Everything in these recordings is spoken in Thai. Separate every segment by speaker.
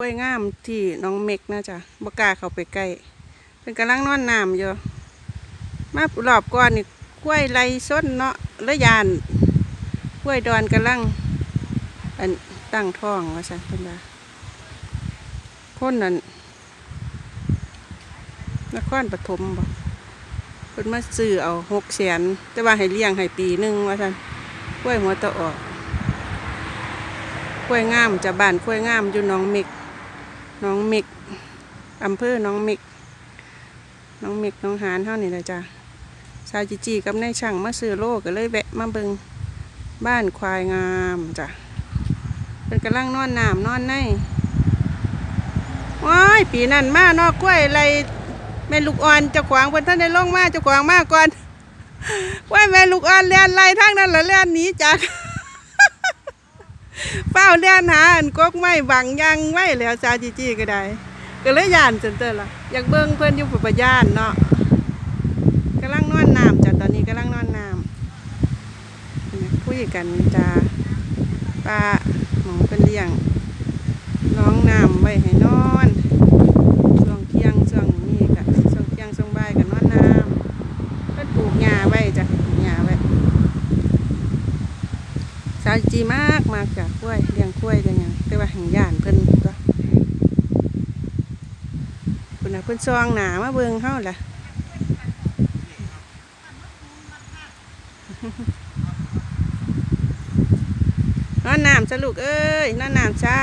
Speaker 1: กล้วยงามที่น้องเมกนะจ๊ะบกาเข้าไปใกล้เป็นกำลังนอนน้ำอยู่มารอบก่อนนี่กล้วยไรส้นเนาะแล้วยานกล้วยดอนกำลังอันตั้งท้องว่าสันเป็นว่าคนนั้นนครปฐมบ่เพิ่นมาซื้อเอาหกแสนแต่ว่าให้เลี้ยงให้ปีหนึ่งว่าสันกล้วยหัวตะออกกล้วยงามจะบ้านกล้วยงามอยู่น้องเมก น้องเมกอำเภอหน้องเมกน้องเมกน้องหานเท่านี่แหละจ้ะสาวจีจีกับนายช่างมาซื้อโลก็เลยแวะมาเบิงบ้านควายงามจ้ะเป็นกำลังนอนน้ำนอนในว้ายปีนั้นมานอกกล้วยอะไรแม่ลูกอ่อนจ้าขวางเพิ่นท่านได้ลงมาจ้าขวางมาก่อนกล้วยแม่ลูกอ่อนเลียนไล่ทางนั้นละเลียนหนีจาก เฝ้าเลียนหาอันกกไม้บังยังไม่แล้วซาจีจีก็ได้ ก็เลยย่านจนเตอละอยากเบิ้งเพื่อนอยู่ปุปย่านเนาะกำลังนอนน้ำจ้ะตอนนี้กำลังนอนน้ำเนี่ยคุยกันจ้าปลาหมองเป็นเลี้ยงน้องน้ำไว้ให้นอนช่วงเที่ยงช่วงนี้ค่ะช่วงเที่ยงช่วงบ่ายก็นอนน้ำเพิ่นปลูกหญ้าไว้จ้ะปลูกหญ้าไว้ สาวจีมากมากจากกล้วยเลี้ยงกล้วยเลี้ยงหยังแต่ว่าหังย่านเพิ่นก็เพิ่นน่ะเพิ่นซองหนามาเบิ่งเฮาล่ะนอนน้ำซะลูกเอ้ยนอนน้ำจ้า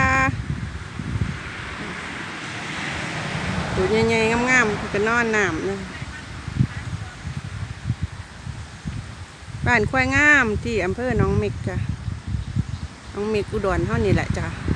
Speaker 1: ตัวใหญ่ๆงามๆก็นอนน้ำนะบ้านควายงามที่อำเภอหนองเม็กจ้ะ น้องเมกอุดรเท่านี้แหละจ้ะ